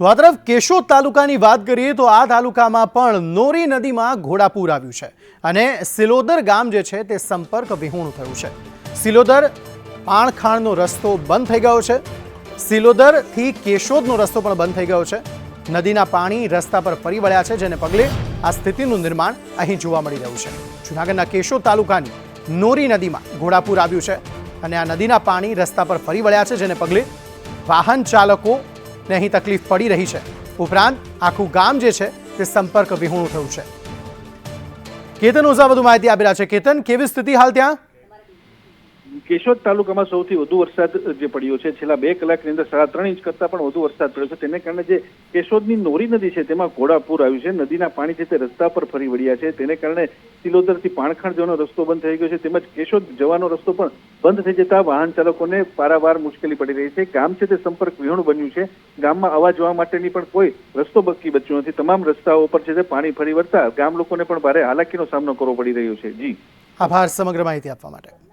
તો આ તરફ કેશોદ તાલુકાની વાત કરીએ તો આ તાલુકામાં પણ નોરી નદીમાં ઘોડાપૂર આવ્યું છે અને સિલોદર ગામ જે છે તે સંપર્ક વિહોણું થયું છે. સિલોદર પાણખાણનો રસ્તો બંધ થઈ ગયો છે. સિલોદરથી કેશોદનો રસ્તો પણ બંધ થઈ ગયો છે. નદીના પાણી રસ્તા પર ફરી વળ્યા છે, જેને પગલે આ સ્થિતિનું નિર્માણ અહીં જોવા મળી રહ્યું છે. જૂનાગઢના કેશોદ તાલુકાની નોરી નદીમાં ઘોડાપૂર આવ્યું છે અને આ નદીના પાણી રસ્તા પર ફરી વળ્યા છે, જેને પગલે વાહન ચાલકોને અહીં તકલીફ પડી રહી છે. ઉપરાંત, આખું ગામ જે છે, તે સંપર્ક વિહોણું થયું છે. કેતન ઓઝા વધુ માહિતી આપી રહ્યા છે. કેતન, કેવી સ્થિતિ હાલ ત્યાં? કેશોદ તાલુકામાં સૌથી વધુ વરસાદ જે પડ્યો છે, છેલ્લા બે કલાકની અંદર સાડા ત્રણ ઇંચ કરતા પણ વધુ વરસાદ પડ્યો છે. તેને કારણે જે કેશોદની નોરી નદી છે, તેમાં ઘોડાપૂર આવ્યું છે. નદીના પાણી છે તે રસ્તા પર ફરી વળ્યા છે. તેને કારણે સિલોદરથી પાણખાણ જવાનો રસ્તો બંધ થઈ ગયો છે. તેમજ કેશોદ જવાનો રસ્તો પણ બંધ થઈ જતા વાહન ચાલકોને પારાવાર મુશ્કેલી પડી રહી છે. ગામ છે તે સંપર્ક વિહોણું બન્યું છે. ગામમાં આવવા જવા માટેની પણ કોઈ રસ્તો બક્કી બચ્યો નથી. તમામ રસ્તાઓ પર છે તે પાણી ફરી વળતા ગામ લોકોને પણ ભારે હાલાકીનો સામનો કરવો પડી રહ્યો છે. જી. આભાર. સમગ્ર માહિતી આપવા માટે.